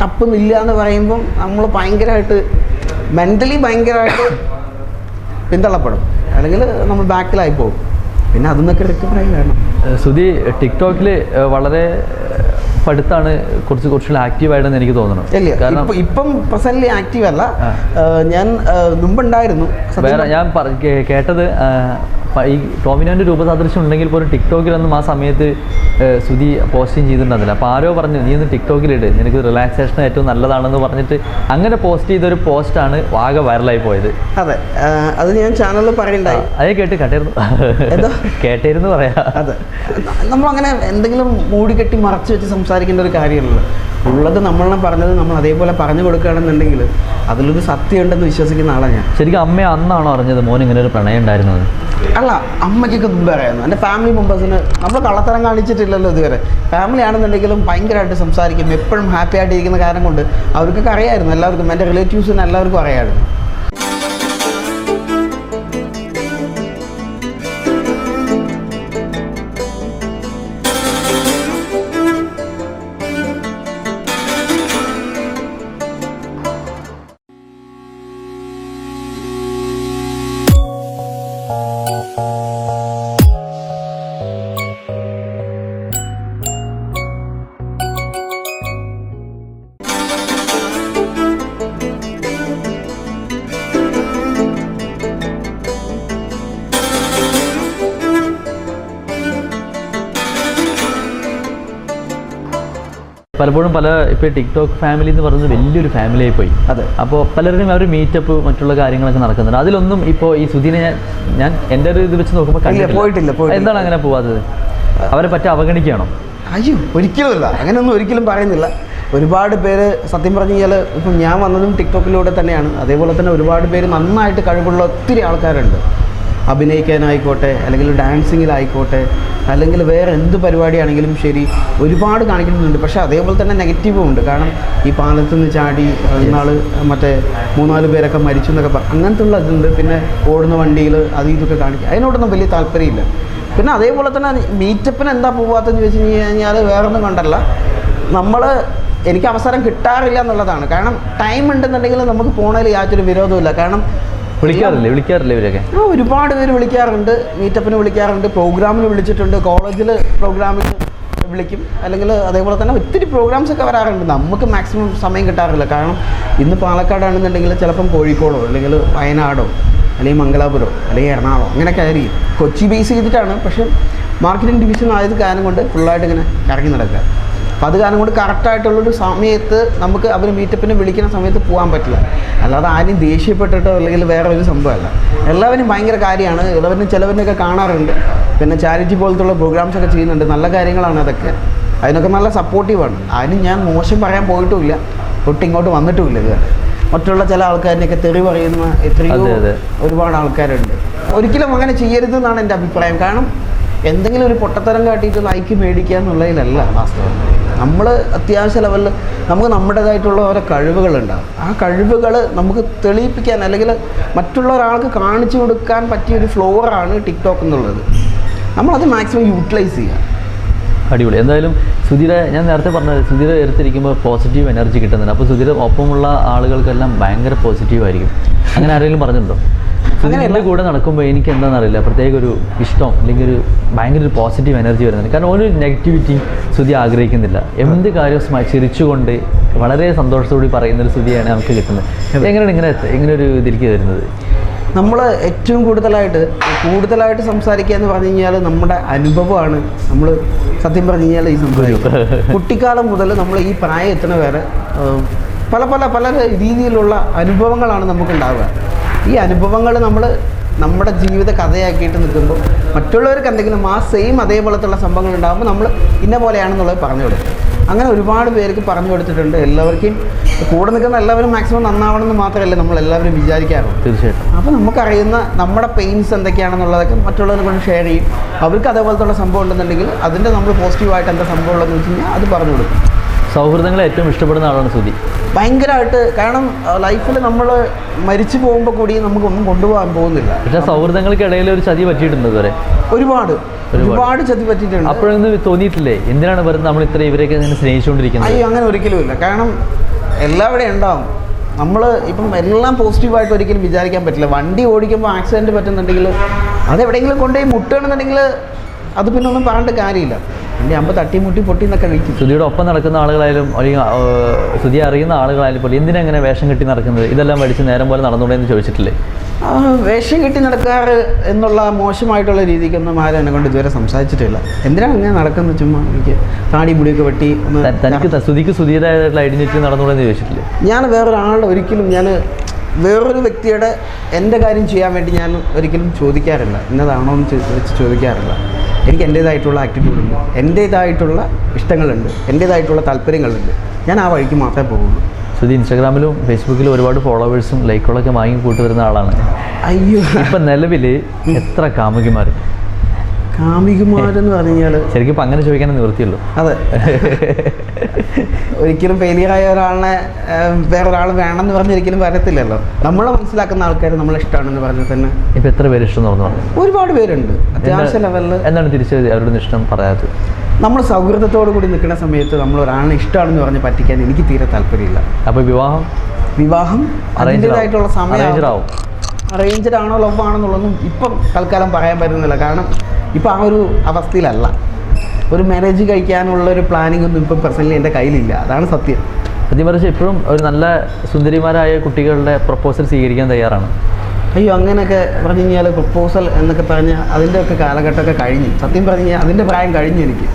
ടപ്പൊന്നുമില്ല എന്ന് പറയുമ്പം നമ്മൾ ഭയങ്കരമായിട്ട് മെന്റലി ഭയങ്കരമായിട്ട് പിന്തള്ളപ്പെടും. അല്ലെങ്കിൽ നമ്മൾ ബാക്കിലായി പോകും. പിന്നെ അതിൽ നിന്നൊക്കെ വേണം സുധി ടിക്ടോക്കിൽ വളരെ പഠിത്താണ് കുറച്ച് കുറച്ചുകൂടി ആക്റ്റീവായിട്ടെന്ന് എനിക്ക് തോന്നുന്നു കാരണം ഇപ്പം പ്രസന്റ് ആക്റ്റീവ് അല്ല. ഞാൻ മുമ്പുണ്ടായിരുന്നു. വേറെ ഞാൻ കേട്ടത് ഈ ടോമിനോന്റെ രൂപസാദൃശ്യം ഉണ്ടെങ്കിൽ പോലും ടിക്ടോക്കിലൊന്നും ആ സമയത്ത് സുധി പോസ്റ്റിംഗ് ചെയ്തിട്ടുണ്ടായിരുന്നില്ല. അപ്പോൾ ആരോ പറഞ്ഞു നീ ഒന്ന് ടിക്ടോക്കിലിട് നിനക്ക് റിലാക്സേഷൻ ഏറ്റവും നല്ലതാണെന്ന് പറഞ്ഞിട്ട് അങ്ങനെ പോസ്റ്റ് ചെയ്തൊരു പോസ്റ്റാണ് ആകെ വൈറലായി പോയത്. അതെ അത് ഞാൻ ചാനലിൽ പറയണ്ടായി. അതേ കേട്ട് കേട്ടായിരുന്നു എന്തോ? കേട്ടായിരുന്നു പറയാ. അതെ. നമ്മളങ്ങനെ എന്തെങ്കിലും മൂടിക്കെട്ടി മറച്ചു വെച്ച് സംസാരിക്കേണ്ട ഒരു കാര്യമല്ലല്ലോ. ഉള്ളത് നമ്മളെ പറഞ്ഞത് നമ്മൾ അതേപോലെ പറഞ്ഞു കൊടുക്കുകയാണെന്നുണ്ടെങ്കിൽ അതിലൊരു സത്യമുണ്ടെന്ന് വിശ്വസിക്കുന്ന ആളാണ് ഞാൻ. ശരിക്കും അമ്മ അന്നാണോ അറിഞ്ഞത് മോൻ ഇങ്ങനെ ഒരു പ്രണയം ഉണ്ടായിരുന്നത്? അല്ല അമ്മയ്ക്കൊക്കെ മുമ്പേ അറിയായിരുന്നു എന്റെ ഫാമിലി മെമ്പേഴ്സിന് നമ്മൾ കള്ളത്തരം കാണിച്ചിട്ടില്ലല്ലോ ഇതുവരെ. ഫാമിലി ആണെന്നുണ്ടെങ്കിലും ഭയങ്കരമായിട്ട് സംസാരിക്കും. എപ്പോഴും ഹാപ്പി ആയിട്ടിരിക്കുന്ന കാരണം കൊണ്ട് അവർക്കൊക്കെ അറിയായിരുന്നു എല്ലാവർക്കും എന്റെ റിലേറ്റീവ്സിന് എല്ലാവർക്കും അറിയാമായിരുന്നു. പലപ്പോഴും പല ഇപ്പോൾ ടിക്ടോക്ക് ഫാമിലി എന്ന് പറയുന്നത് വലിയൊരു ഫാമിലി ആയി പോയി. അതെ. അപ്പോൾ പലരുടെയും അവർ മീറ്റപ്പ് മറ്റുള്ള കാര്യങ്ങളൊക്കെ നടക്കുന്നുണ്ട്. അതിലൊന്നും ഇപ്പോൾ ഈ സുധീനെ ഞാൻ ഞാൻ എന്റെ ഒരു ഇത് വെച്ച് നോക്കുമ്പോൾ പോയിട്ടില്ല. എന്താണ് അങ്ങനെ പോവാത്തത്? അവരെ പറ്റി അവഗണിക്കുകയാണോ? അയ്യോ ഒരിക്കലുമില്ല അങ്ങനെയൊന്നും ഒരിക്കലും പറയുന്നില്ല. ഒരുപാട് പേര് സത്യം പറഞ്ഞു കഴിഞ്ഞാൽ ഇപ്പം ഞാൻ വന്നതും ടിക്ടോക്കിലൂടെ തന്നെയാണ്. അതേപോലെ തന്നെ ഒരുപാട് പേര് നന്നായിട്ട് കഴിവുള്ള ഒത്തിരി ആൾക്കാരുണ്ട്. അഭിനയിക്കാനായിക്കോട്ടെ അല്ലെങ്കിൽ ഡാൻസിങ്ങിലായിക്കോട്ടെ അല്ലെങ്കിൽ വേറെ എന്ത് പരിപാടിയാണെങ്കിലും ശരി ഒരുപാട് കാണിക്കുന്നുണ്ട്. പക്ഷേ അതേപോലെ തന്നെ നെഗറ്റീവും ഉണ്ട്. കാരണം ഈ പാലത്ത് നിന്ന് ചാടി ഇന്നാൾ മറ്റേ മൂന്നാൽ പേരൊക്കെ മരിച്ചു എന്നൊക്കെ പറഞ്ഞു അങ്ങനത്തെ ഉള്ള ഇതുണ്ട്. പിന്നെ ഓടുന്ന വണ്ടിയിൽ അത് ഇതൊക്കെ കാണിക്കുക അതിനോടൊന്നും വലിയ താല്പര്യമില്ല. പിന്നെ അതേപോലെ തന്നെ മീറ്റപ്പിന് എന്താ പോവാത്തെന്ന് ചോദിച്ചു കഴിഞ്ഞാൽ വേറൊന്നും കണ്ടല്ല. നമ്മൾ എനിക്ക് അവസരം കിട്ടാറില്ല എന്നുള്ളതാണ്. കാരണം ടൈം ഉണ്ടെന്നുണ്ടെങ്കിൽ നമുക്ക് പോണതിൽ യാതൊരു വിരോധമില്ല കാരണം വിളിക്കാറില്ലേ? വിളിക്കാറില്ലേ ഇവരൊക്കെ? ആ, ഒരുപാട് പേര് വിളിക്കാറുണ്ട്. മീറ്റപ്പിന് വിളിക്കാറുണ്ട്. പ്രോഗ്രാമിന് വിളിച്ചിട്ടുണ്ട്. കോളേജിൽ പ്രോഗ്രാമിന് വിളിക്കും. അല്ലെങ്കിൽ അതേപോലെ തന്നെ ഒത്തിരി പ്രോഗ്രാംസ് ഒക്കെ വരാറുണ്ട്. നമുക്ക് മാക്സിമം സമയം കിട്ടാറില്ല. കാരണം ഇന്ന് പാലക്കാടാണെന്നുണ്ടെങ്കിൽ ചിലപ്പം കോഴിക്കോടോ അല്ലെങ്കിൽ വയനാടോ അല്ലെങ്കിൽ മംഗലാപുരോ അല്ലെങ്കിൽ എറണാകുളം അങ്ങനെയൊക്കെ ആയിരിക്കും. കൊച്ചി ബേസ് ചെയ്തിട്ടാണ്. പക്ഷേ മാർക്കറ്റിംഗ് ഡിവിഷൻ ആയത് കാരണം കൊണ്ട് ഫുള്ളായിട്ട് ഇങ്ങനെ കറങ്ങി നടക്കുക. അപ്പോൾ അത് കാരണം കൊണ്ട് കറക്റ്റായിട്ടുള്ളൊരു സമയത്ത് നമുക്ക് അവർ മീറ്റപ്പിന് വിളിക്കുന്ന സമയത്ത് പോകാൻ പറ്റില്ല. അല്ലാതെ ആരും ദേഷ്യപ്പെട്ടിട്ടോ അല്ലെങ്കിൽ വേറെ ഒരു സംഭവമല്ല. എല്ലാവരും ഭയങ്കര കാര്യമാണ്. എല്ലാവരും ചിലവരിനൊക്കെ കാണാറുണ്ട്. പിന്നെ ചാരിറ്റി പോലത്തുള്ള പ്രോഗ്രാംസ് ഒക്കെ ചെയ്യുന്നുണ്ട്. നല്ല കാര്യങ്ങളാണ് അതൊക്കെ. അതിനൊക്കെ നല്ല സപ്പോർട്ടീവാണ് ആരും ഞാൻ മോശം പറയാൻ പോയിട്ടുമില്ല. ഒട്ടും ഇങ്ങോട്ട് വന്നിട്ടുമില്ല ഇതുവരെ. മറ്റുള്ള ചില ആൾക്കാരിനൊക്കെ തെറി പറയുന്ന എത്രയോ. ഒരുപാട് ആൾക്കാരുണ്ട്. ഒരിക്കലും അങ്ങനെ ചെയ്യരുതെന്നാണ് എന്റെ അഭിപ്രായം. കാരണം എന്തെങ്കിലും ഒരു പൊട്ടത്തരം കാട്ടിയിട്ട് ലൈക്ക് മേടിക്കുക എന്നുള്ളതിലല്ല വാസ്തവം. നമ്മൾ അത്യാവശ്യ ലെവലിൽ നമുക്ക് നമ്മുടേതായിട്ടുള്ള ഓരോ കഴിവുകളുണ്ടാകും ആ കഴിവുകൾ നമുക്ക് തെളിയിപ്പിക്കാൻ അല്ലെങ്കിൽ മറ്റുള്ള ഒരാൾക്ക് കാണിച്ചു കൊടുക്കാൻ പറ്റിയ ഒരു ഫ്ലോറാണ് ടിക്ടോക്ക് എന്നുള്ളത്. നമ്മളത് മാക്സിമം യൂട്ടിലൈസ് ചെയ്യുക. അടിപൊളി. എന്തായാലും സുധീര ഞാൻ നേരത്തെ പറഞ്ഞത് സുധീര എടുത്തിരിക്കുമ്പോൾ പോസിറ്റീവ് എനർജി കിട്ടുന്നുണ്ട്. അപ്പോൾ സുധീര ഒപ്പമുള്ള ആളുകൾക്കെല്ലാം ഭയങ്കര പോസിറ്റീവ് ആയിരിക്കും. അങ്ങനെ ആരെങ്കിലും പറഞ്ഞിട്ടുണ്ടോ? സുധീരന്റെ കൂടെ നടക്കുമ്പോൾ എനിക്ക് എന്താണെന്നറിയില്ല പ്രത്യേക ഒരു ഇഷ്ടം അല്ലെങ്കിൽ ഒരു ഭയങ്കര ഒരു പോസിറ്റീവ് എനർജി വരുന്നുണ്ട്. കാരണം ഒരു നെഗറ്റിവിറ്റി സുധി ആഗ്രഹിക്കുന്നില്ല. എന്ത് കാര്യം സ്മ- ചിരിച്ചുകൊണ്ട് വളരെ സന്തോഷത്തോടെ പറയുന്ന ഒരു സുധിയാണ് നമുക്ക് കിട്ടുന്നത്. എങ്ങനെയാണ് ഇങ്ങനെ ഇങ്ങനെ ഒരു ഇതിലേക്ക് വരുന്നത്? നമ്മൾ ഏറ്റവും കൂടുതലായിട്ട് കൂടുതലായിട്ട് സംസാരിക്കുക എന്ന് പറഞ്ഞു കഴിഞ്ഞാൽ നമ്മുടെ അനുഭവമാണ് നമ്മൾ സത്യം പറഞ്ഞു കഴിഞ്ഞാൽ ഈ സംഭവം കുട്ടിക്കാലം മുതൽ നമ്മൾ ഈ പ്രായം എത്തുന്ന വരെ പല പല പല രീതിയിലുള്ള അനുഭവങ്ങളാണ് നമുക്കുണ്ടാവുക. ഈ അനുഭവങ്ങൾ നമ്മൾ നമ്മുടെ ജീവിത കഥയാക്കിയിട്ട് നിൽക്കുമ്പോൾ മറ്റുള്ളവർക്ക് എന്തെങ്കിലും ആ സെയിം അതേപോലത്തുള്ള സംഭവങ്ങൾ ഉണ്ടാകുമ്പോൾ നമ്മൾ ഇന്ന പോലെയാണെന്നുള്ളത് പറഞ്ഞു കൊടുക്കും. അങ്ങനെ ഒരുപാട് പേർക്ക് പറഞ്ഞു കൊടുത്തിട്ടുണ്ട്. എല്ലാവർക്കും കൂടെ നിൽക്കുന്ന എല്ലാവരും മാക്സിമം നന്നാവണം എന്ന് മാത്രമല്ല നമ്മൾ എല്ലാവരും വിചാരിക്കാറുണ്ട് തീർച്ചയായിട്ടും. അപ്പോൾ നമുക്കറിയുന്ന നമ്മുടെ പെയിൻസ് എന്തൊക്കെയാണെന്നുള്ളതൊക്കെ മറ്റുള്ളവരെ കൊണ്ട് ഷെയർ ചെയ്യും. അവർക്ക് അതേപോലത്തുള്ള സംഭവം ഉണ്ടെന്നുണ്ടെങ്കിൽ അതിന്റെ നമ്മൾ പോസിറ്റീവായിട്ട് എന്താ സംഭവം ഉള്ളതെന്ന് വെച്ച് കഴിഞ്ഞാൽ അത് പറഞ്ഞു കൊടുക്കും. സൗഹൃദങ്ങളെ ഏറ്റവും ഇഷ്ടപ്പെടുന്ന ആളാണ് സുധി. ഭയങ്കരമായിട്ട് കാരണം ലൈഫിൽ നമ്മൾ മരിച്ചു പോകുമ്പോൾ കൂടി നമുക്കൊന്നും കൊണ്ടുപോകാൻ പോകുന്നില്ല. പക്ഷേ സൗഹൃദങ്ങൾക്കിടയിൽ ഒരു ചതി പറ്റിയിട്ടുണ്ട് ഇതുവരെ. ഒരുപാട്. ഒരുപാട്. ചതി പറ്റിയിട്ടുണ്ട്. അപ്പോഴൊന്നും തോന്നിയിട്ടില്ലേ? എന്തിനാണ് വെറുതെ നമ്മൾ ഇത്ര ഇവരെയൊക്കെ ഇങ്ങനെ സ്നേഹിച്ചുകൊണ്ടിരിക്കുന്നത്? അയ്യോ അങ്ങനെ ഒരിക്കലും ഇല്ല. കാരണം എല്ലാവിടെയും ഉണ്ടാവും. നമ്മൾ ഇപ്പം എല്ലാം പോസിറ്റീവായിട്ട് ഒരിക്കലും വിചാരിക്കാൻ പറ്റില്ല. വണ്ടി ഓടിക്കുമ്പോൾ ആക്സിഡന്റ് പറ്റുന്നുണ്ടെങ്കിൽ അത് എവിടെയെങ്കിലും കൊണ്ടുപോയി മുട്ടുകയാണെന്നുണ്ടെങ്കിൽ അത് പിന്നെ ഒന്നും പറഞ്ഞിട്ട് കാര്യമില്ല. വണ്ടി അമ്പ തട്ടി മുട്ടി പൊട്ടി എന്നൊക്കെ വിളിക്കും. സുധിയുടെ ഒപ്പം നടക്കുന്ന ആളുകളായാലും അല്ലെങ്കിൽ സുധിയെ അറിയുന്ന ആളുകളായാലും പോലും എന്തിനാ ഇങ്ങനെ വേഷം കെട്ടി നടക്കുന്നത്? ഇതെല്ലാം പഠിച്ച് നേരം പോലെ നടന്നുകൂടെ എന്ന് ചോദിച്ചിട്ടില്ലേ? വേഷം കെട്ടി നടക്കാറ് എന്നുള്ള മോശമായിട്ടുള്ള രീതിക്കൊന്നും ആരും എന്നെ കൊണ്ട് ഇതുവരെ സംസാരിച്ചിട്ടില്ല. എന്തിനാണ് അങ്ങനെ നടക്കുന്നത് ചുമ്മാ? എനിക്ക് താടി മുടിയൊക്കെ വെട്ടി തനിക്ക് സുധിക്ക് സുധിയുടേതായിട്ടുള്ള ഐഡന്റിറ്റി നടന്നുകൂടെയെന്ന് ചോദിച്ചിട്ടില്ലേ? ഞാൻ വേറൊരാളുടെ ഒരിക്കലും ഞാൻ വേറൊരു വ്യക്തിയുടെ എന്റെ കാര്യം ചെയ്യാൻ വേണ്ടി ഞാൻ ഒരിക്കലും ചോദിക്കാറില്ല. ഇന്നതാണോ എന്ന് വെച്ച് ചോദിക്കാറില്ല. എനിക്ക് എന്റേതായിട്ടുള്ള ആറ്റിറ്റ്യൂഡ് ഉണ്ട്. എന്റേതായിട്ടുള്ള ഇഷ്ടങ്ങളുണ്ട്. എന്റേതായിട്ടുള്ള താല്പര്യങ്ങളുണ്ട്. ഞാൻ ആ വഴിക്ക് മാത്രമേ പോകുള്ളൂ. സുധി ഇൻസ്റ്റാഗ്രാമിലും ഫേസ്ബുക്കിലും ഒരുപാട് ഫോളോവേഴ്സും ലൈക്കുകളൊക്കെ വാങ്ങി കൂട്ടി വരുന്ന ആളാണ്. അയ്യോ. ഇപ്പം നിലവിൽ എത്ര കാമുകിമാർ കാമികുമാരെന്ന് പറഞ്ഞാൽ ശരിക്കും ഇപ്പം അങ്ങനെ ചോദിക്കാൻ നിവൃത്തിയുള്ളൂ. അതെ. ഒരിക്കലും ഫെയിലിയർ ആയ ഒരാളിനെ വേറൊരാൾ വേണമെന്ന് പറഞ്ഞ് ഒരിക്കലും വരത്തില്ലല്ലോ. നമ്മളെ മനസ്സിലാക്കുന്ന ആൾക്കാർ നമ്മളെ ഇഷ്ടമാണെന്ന് പറഞ്ഞാൽ തന്നെ. ഇപ്പം എത്ര പേര് ഇഷ്ടം തോന്നുന്നു പറഞ്ഞു? ഒരുപാട് പേരുണ്ട്. അത്യാവശ്യ ലെവലിൽ എന്താണ് തിരിച്ച് അവരുടെ ഇഷ്ടം പറയാത്തത്? നമ്മൾ സൗഹൃദത്തോടു കൂടി നിൽക്കുന്ന സമയത്ത് നമ്മൾ ഒരാളിനെ ഇഷ്ടമാണെന്ന് പറഞ്ഞ് പറ്റിക്കാൻ എനിക്ക് തീരെ താല്പര്യമില്ല. അപ്പോൾ വിവാഹം? വിവാഹം അതിന്റെതായിട്ടുള്ള സമയം അറേഞ്ച്ഡ് ആണോ ലവ് ആണെന്നുള്ളതൊന്നും ഇപ്പം തൽക്കാലം പറയാൻ പറ്റുന്നില്ല. കാരണം ഇപ്പം ആ ഒരു അവസ്ഥയിലല്ല. ഒരു മാരേജ് കഴിക്കാനുള്ള ഒരു പ്ലാനിംഗ് ഒന്നും ഇപ്പോൾ പേഴ്സണലി എന്റെ കയ്യിലില്ല. അതാണ് സത്യം. സത്യം ഇപ്പോഴും ഒരു നല്ല സുന്ദരിമാരായ കുട്ടികളുടെ പ്രപ്പോസൽ സ്വീകരിക്കാൻ തയ്യാറാണ്. അയ്യോ അങ്ങനെയൊക്കെ പറഞ്ഞു കഴിഞ്ഞാൽ പ്രപ്പോസൽ എന്നൊക്കെ പറഞ്ഞാൽ അതിന്റെയൊക്കെ കാലഘട്ടമൊക്കെ കഴിഞ്ഞു. സത്യം പറഞ്ഞു കഴിഞ്ഞാൽ അതിന്റെ പ്രായം കഴിഞ്ഞു എനിക്ക്.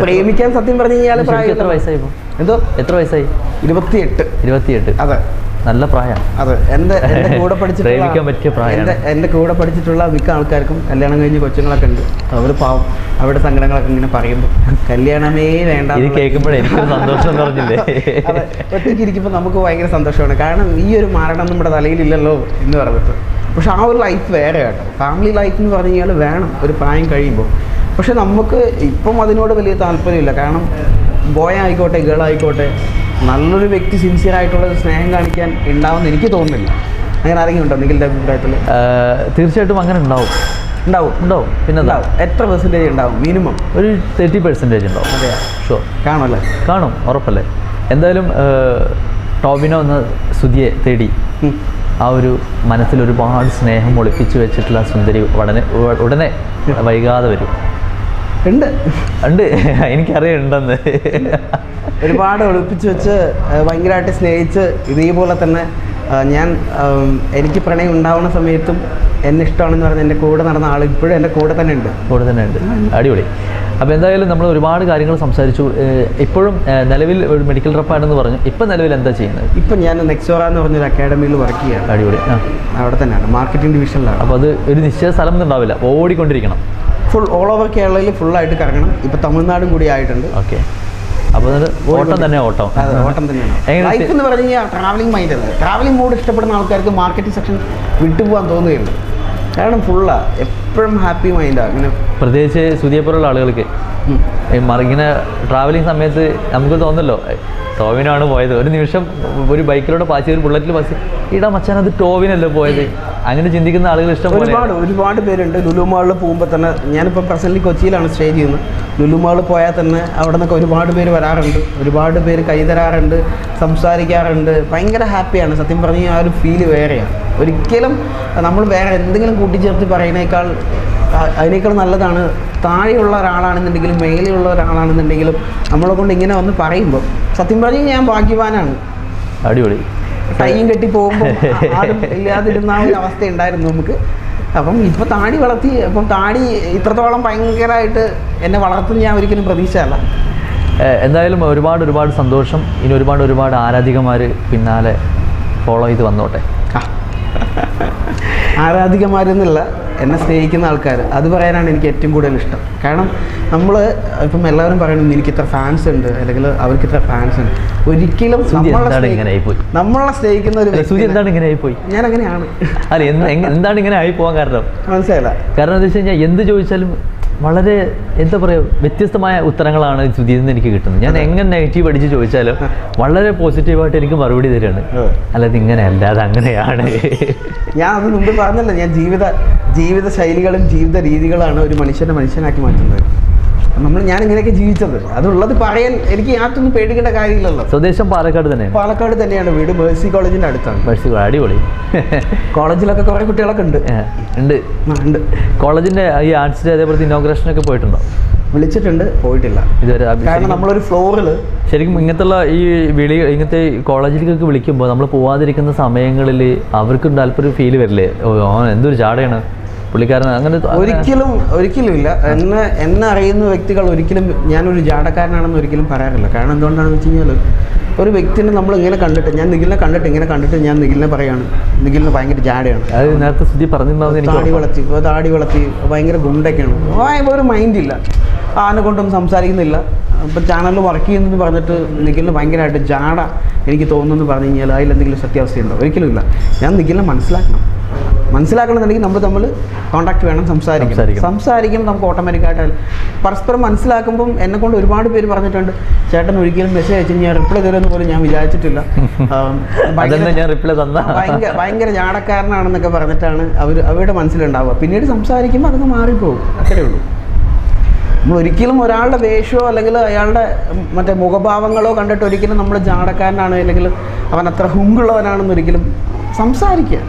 പ്രേമിക്കാൻ സത്യം പറഞ്ഞു കഴിഞ്ഞാൽ പ്രായം എത്ര വയസ്സായി ഇപ്പോൾ എന്തോ? എത്ര വയസ്സായി? ഇരുപത്തിയെട്ട്. ഇരുപത്തിയെട്ട്. അതെ. നല്ല പ്രായം. അതെ എന്റെ എന്റെ കൂടെ പഠിച്ചിട്ടുള്ള പറ്റിയ പ്രായം എന്റെ എന്റെ കൂടെ പഠിച്ചിട്ടുള്ള മിക്ക ആൾക്കാർക്കും കല്യാണം കഴിഞ്ഞ് കൊച്ചുങ്ങളൊക്കെ ഉണ്ട്. അവർ പാവം. അവരുടെ സങ്കടങ്ങളൊക്കെ ഇങ്ങനെ പറയുമ്പോൾ കല്യാണമേ വേണ്ട ഇത് കേൾക്കുമ്പോഴേ എനിക്കൊരു സന്തോഷം പറഞ്ഞില്ലേ? അതെ ഒറ്റയ്ക്ക് ഇരിക്കുമ്പോൾ നമുക്ക് ഭയങ്കര സന്തോഷമാണ്. കാരണം ഈ ഒരു മരണം നമ്മുടെ തലയിലില്ലല്ലോ എന്ന് പറഞ്ഞിട്ട്. പക്ഷെ ആ ഒരു ലൈഫ് വേറെ കേട്ടോ. ഫാമിലി ലൈഫ് എന്ന് പറഞ്ഞു കഴിഞ്ഞാൽ വേണം. ഒരു പ്രായം കഴിയുമ്പോൾ പക്ഷെ നമുക്ക് ഇപ്പം അതിനോട് വലിയ താല്പര്യമില്ല. കാരണം ബോയ് ആയിക്കോട്ടെ ഗേൾ ആയിക്കോട്ടെ നല്ലൊരു വ്യക്തി സിൻസിയർ ആയിട്ടുള്ള സ്നേഹം കാണിക്കാൻ ഉണ്ടാവുമെന്ന് എനിക്ക് തോന്നുന്നില്ല. അങ്ങനെ ആരെങ്കിലും ഉണ്ടോ നിങ്ങളുടെ അഭിപ്രായത്തിൽ തീർച്ചയായിട്ടും അങ്ങനെ ഉണ്ടാവും ഉണ്ടാവും. ഉണ്ടാവും. പിന്നെ ഉണ്ടാവും. എത്ര പെർസെന്റേജ് ഉണ്ടാവും? മിനിമം ഒരു തേർട്ടി പെർസെന്റേജ് ഉണ്ടാവും. അതെ ഷുവർ കാണുമല്ലേ? കാണും ഉറപ്പല്ലേ? എന്തായാലും ടോബിനോ എന്ന സുധിയെ തേടി ആ ഒരു മനസ്സിൽ ഒരുപാട് സ്നേഹം ഒളിപ്പിച്ചു വെച്ചിട്ടുള്ള ആ സുന്ദരി ഉടനെ ഉടനെ വൈകാതെ വരും. ഉണ്ട്. ഉണ്ട്. എനിക്കറിയാം ഉണ്ടെന്ന് ഒരുപാട് ഒളിപ്പിച്ച് വെച്ച് ഭയങ്കരമായിട്ട് സ്നേഹിച്ച് ഇതേപോലെ തന്നെ ഞാൻ എനിക്ക് പ്രണയം ഉണ്ടാവുന്ന സമയത്തും എന്നെ ഇഷ്ടമാണെന്ന് പറഞ്ഞ എന്റെ കൂടെ നടന്ന ആൾ ഇപ്പോഴും എന്റെ കൂടെ തന്നെ ഉണ്ട്. കൂടെ തന്നെ ഉണ്ട്. അടിപൊളി. അപ്പോൾ എന്തായാലും നമ്മൾ ഒരുപാട് കാര്യങ്ങൾ സംസാരിച്ചു. ഇപ്പോഴും നിലവിൽ ഒരു മെഡിക്കൽ റെപ്പാണെന്ന് പറഞ്ഞു. ഇപ്പം നിലവിൽ എന്താ ചെയ്യുന്നത്? ഇപ്പം ഞാൻ നെക്സോറ എന്ന് പറഞ്ഞൊരു അക്കാഡമിയിൽ വർക്ക് ചെയ്യുകയാണ് അടിപൊളി. ആ. അവിടെ തന്നെയാണ്. മാർക്കറ്റിംഗ് ഡിവിഷനിലാണ് അപ്പോൾ അത് ഒരു നിശ്ചയ സ്ഥലം ഒന്നും ഉണ്ടാവില്ല. ഓടിക്കൊണ്ടിരിക്കണം. ഫുൾ ഓൾ ഓവർ കേരളയിൽ ഫുള്ളായിട്ട് കറങ്ങണം. ഇപ്പം തമിഴ്നാടും കൂടി ആയിട്ടുണ്ട്. ഓക്കെ. അപ്പോൾ ഓട്ടം തന്നെ ഓട്ടം. ഓട്ടം തന്നെയാണ് ലൈഫ് എന്ന് പറഞ്ഞു കഴിഞ്ഞാൽ ട്രാവലിംഗ് മൈൻഡ് അല്ല. ട്രാവലിംഗ് മൂഡ് ഇഷ്ടപ്പെടുന്ന ആൾക്കാർക്ക് മാർക്കറ്റിംഗ് സെക്ഷൻ വിട്ടുപോകാൻ തോന്നുകയുള്ളൂ. കാരണം ഫുള്ളാ എപ്പോഴും ഹാപ്പി മൈൻഡാണ് ഇങ്ങനെ. പ്രത്യേകിച്ച് സുതിയെപ്പോലുള്ള ആളുകൾക്ക്. ഇങ്ങനെ മറിങ്ങനെ ട്രാവലിംഗ് സമയത്ത് നമുക്ക് തോന്നല്ലോ ടോവിനാണ് പോയത്. ഒരു നിമിഷം ഒരു ബൈക്കിലൂടെ പാസ് ഒരു ബുള്ളറ്റിൽ പാസ് ഇടാ മച്ചാൻ അത് ടോവിനല്ലേ പോയത്? അങ്ങനെ ചിന്തിക്കുന്ന ആളുകൾ ഇഷ്ടം ഒരുപാട് ഒരുപാട് പേരുണ്ട്. ലുലു മാളിൽ പോകുമ്പോൾ തന്നെ ഞാനിപ്പോൾ പ്രസന്റ്ലി കൊച്ചിയിലാണ് സ്റ്റേ ചെയ്യുന്നത്. ലുലു മാളിൽ പോയാൽ തന്നെ അവിടെ നിന്നൊക്കെ ഒരുപാട് പേര് വരാറുണ്ട്. ഒരുപാട് പേര് കൈ തരാറുണ്ട് സംസാരിക്കാറുണ്ട്. ഭയങ്കര ഹാപ്പിയാണ് സത്യം പറഞ്ഞാൽ ആ ഒരു ഫീൽ വേറെയാണ് ഒരിക്കലും നമ്മൾ വേറെ എന്തെങ്കിലും കൂട്ടിച്ചേർത്ത് പറയുന്നേക്കാൾ അതിനേക്കാൾ നല്ലതാണ് താഴെയുള്ള ഒരാളാണെന്നുണ്ടെങ്കിലും മേലെയുള്ള ഒരാളാണെന്നുണ്ടെങ്കിലും നമ്മളെ കൊണ്ട് ഇങ്ങനെ വന്ന് പറയുമ്പോൾ സത്യം പറഞ്ഞാൽ ഞാൻ ഭാഗ്യവാനാണ്. അടിപൊളി. കൈയും കെട്ടി പോകുമ്പോൾ ആരും ഇല്ലാതിരുന്ന ആ ഒരു അവസ്ഥ ഉണ്ടായിരുന്നു നമുക്ക്. അപ്പം ഇപ്പം താടി വളർത്തി അപ്പം താടി ഇത്രത്തോളം ഭയങ്കരമായിട്ട് എന്നെ വളർത്തുന്ന ഞാൻ ഒരിക്കലും പ്രതീക്ഷയല്ല എന്തായാലും ഒരുപാട് ഒരുപാട് സന്തോഷം. ഇനി ഒരുപാട് ഒരുപാട് ആരാധികമാർ പിന്നാലെ ഫോളോ ചെയ്ത് വന്നോട്ടെ. ആരാധികമാരെന്നുള്ള എന്നെ സ്നേഹിക്കുന്ന ആൾക്കാർ അത് പറയാനാണ് എനിക്ക് ഏറ്റവും കൂടുതൽ ഇഷ്ടം. കാരണം നമ്മൾ ഇപ്പം എല്ലാവരും പറയുന്നത് എനിക്ക് ഇത്ര ഫാൻസ് ഉണ്ട് അല്ലെങ്കിൽ അവർക്ക് ഇത്ര ഫാൻസ് ഉണ്ട്. ഒരിക്കലും നമ്മളെ സ്നേഹിക്കുന്ന ഒരു എന്താണ് ഇങ്ങനെ ആയിപ്പോയി? ഞാൻ അങ്ങനെയാണ് അല്ല എന്ത് എന്താണ് ഇങ്ങനെ ആയി പോകാൻ കാരണം? മനസ്സിലായില്ല. കാരണം എന്താ വെച്ച് കഴിഞ്ഞാൽ എന്ത് ചോദിച്ചാലും വളരെ എന്താ പറയുക വ്യത്യസ്തമായ ഉത്തരങ്ങളാണ് സുധീരിൽ നിന്ന് എനിക്ക് കിട്ടുന്നത്. ഞാൻ എങ്ങനെ നെഗറ്റീവ് അടിച്ച് ചോദിച്ചാലും വളരെ പോസിറ്റീവായിട്ട് എനിക്ക് മറുപടി തരികയാണ്. അല്ലാതെ ഇങ്ങനെ അല്ലാതെ അങ്ങനെയാണ്. ഞാൻ അത് മുമ്പ് പറഞ്ഞല്ലോ ഞാൻ ജീവിത ജീവിത ശൈലികളും ജീവിത രീതികളാണ് ഒരു മനുഷ്യനെ മനുഷ്യനാക്കി മാറ്റുന്നത്. നമ്മൾ ഞാൻ ഇങ്ങനെയൊക്കെ ജീവിച്ചത്. അതുള്ളത് പറയാൻ എനിക്ക് യാതൊന്നും പേടിക്കേണ്ട കാര്യമില്ലല്ലോ. സ്വദേശം പാലക്കാട് തന്നെ പാലക്കാട് തന്നെയാണ് വീട് മേഴ്സി കോളേജിന്റെ അടുത്താണ്. മേഴ്സി അടിപൊളി. കോളേജിലൊക്കെ കുറെ കുട്ടികളൊക്കെ ഉണ്ട്. ഉണ്ട്. ഉണ്ട്. കോളേജിന്റെ ഈ ആർട്സിന്റെ അതേപോലെ ഇനോഗ്രേഷനൊക്കെ പോയിട്ടുണ്ടോ? വിളിച്ചിട്ടുണ്ട് പോയിട്ടില്ല. ഇതുവരെ കാരണം നമ്മളൊരു ഫ്ലോറിൽ ശരിക്കും ഇങ്ങനത്തുള്ള ഈ വിളി ഇങ്ങനത്തെ കോളേജിലേക്കൊക്കെ വിളിക്കുമ്പോൾ നമ്മൾ പോവാതിരിക്കുന്ന സമയങ്ങളിൽ അവർക്കും താല്പര്യം ഫീൽ വരില്ലേ? ഓ എന്തൊരു ചാടയാണ്. പുള്ളിക്കാരൻ അങ്ങനെ ഒരിക്കലും ഒരിക്കലും ഇല്ല. എന്നെ എന്നെ അറിയുന്ന വ്യക്തികൾ ഒരിക്കലും ഞാനൊരു ജാടക്കാരനാണെന്ന് ഒരിക്കലും പറയാറില്ല. കാരണം എന്തുകൊണ്ടാണെന്ന് വെച്ച് കഴിഞ്ഞാൽ ഒരു വ്യക്തിനെ നമ്മൾ ഇങ്ങനെ കണ്ടിട്ട് ഞാൻ നിഖിലിനെ കണ്ടിട്ട് ഇങ്ങനെ കണ്ടിട്ട് ഞാൻ നിഖിലിനെ പറയാണ്. നിഖിലിന് ഭയങ്കര ജാടയാണ് അത് നേരത്തെ സ്ഥിതി പറഞ്ഞിട്ടുണ്ടാവും താടി. വളർത്തി ഇപ്പോൾ താടി വളർത്തി ഭയങ്കര ഗുണ്ടൊക്കെയാണ്. ഒരു മൈൻഡില്ല ആനെ കൊണ്ടൊന്നും സംസാരിക്കുന്നില്ല. ഇപ്പം ചാനലിൽ വർക്ക് ചെയ്യുന്നതെന്ന് പറഞ്ഞിട്ട് നിഖിലിന് ഭയങ്കരമായിട്ട് ജാട എനിക്ക് തോന്നുന്നു പറഞ്ഞു കഴിഞ്ഞാൽ അതിലെന്തെങ്കിലും സത്യാവസ്ഥയുണ്ടോ? ഒരിക്കലും ഇല്ല. ഞാൻ നിഖിലിനെ മനസ്സിലാക്കണം. മനസ്സിലാക്കണമെന്നുണ്ടെങ്കിൽ നമ്മൾ തമ്മിൽ കോൺടാക്ട് വേണം സംസാരിക്കും. സംസാരിക്കുമ്പോൾ നമുക്ക് ഓട്ടോമാറ്റിക്കായിട്ട് പരസ്പരം മനസ്സിലാക്കുമ്പം എന്നെ കൊണ്ട് ഒരുപാട് പേര് പറഞ്ഞിട്ടുണ്ട്. ചേട്ടൻ ഒരിക്കലും മെസ്സേജ് അയച്ചു ഞാൻ റിപ്ലൈ തരുമെന്ന് പോലും ഞാൻ വിചാരിച്ചിട്ടില്ല. ഭയങ്കര- ഭയങ്കര പറഞ്ഞിട്ടാണ് അവർ അവരുടെ മനസ്സിലുണ്ടാവുക. പിന്നീട് സംസാരിക്കുമ്പോൾ അതൊക്കെ മാറിപ്പോകും. അത്രേ ഉള്ളൂ. ഒരിക്കലും ഒരാളുടെ വേഷമോ അല്ലെങ്കിൽ അയാളുടെ മറ്റേ മുഖഭാവങ്ങളോ കണ്ടിട്ട് ഒരിക്കലും നമ്മൾ ജാടക്കാരനാണ് അല്ലെങ്കിൽ അവൻ അത്ര ഹുങ്കുള്ളവനാണെന്ന് ഒരിക്കലും സംസാരിക്കുക.